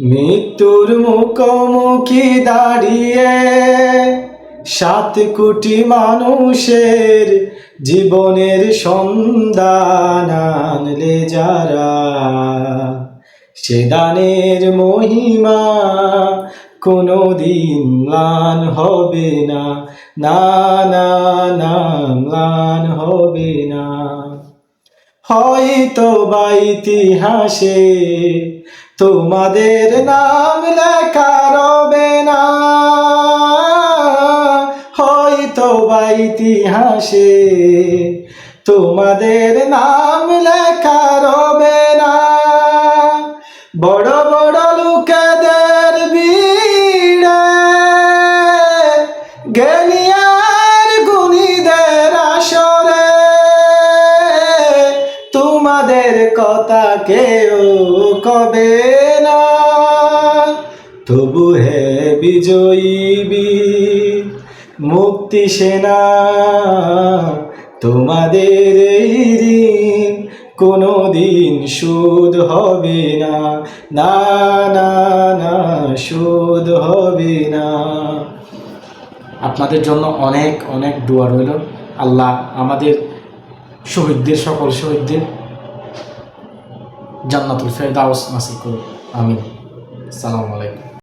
মৃত্যুর মুখোমুখি দাঁড়িয়ে সাত কোটি মানুষের জীবনের সন্ধান আনলে যারা, সে দানের মহিমা কোনো দিন ম্লান হবে না না না না, ম্লান হবে না। হয়তো বা ইতিহাসে তোমাদের নাম লেখা রবে না। হয়তো বা ইতিহাসে তোমাদের নাম লেখা রবে না। বড় বড় তোমাদের কথা কেউ কবে না। তবু হে বিজয়ী বীর, মুক্তি সেনা, তোমাদের এই ঋণ কোনোদিন শোধ হবে না। না না না, শোধ হবে না। আপনাদের জন্য অনেক অনেক দোয়া রইল। আল্লাহ আমাদের শহীদদের, সকল শহীদদের জান্নাতুল ফেরদাউস নাসিব করুন। আমিন। আসসালামু আলাইকুম।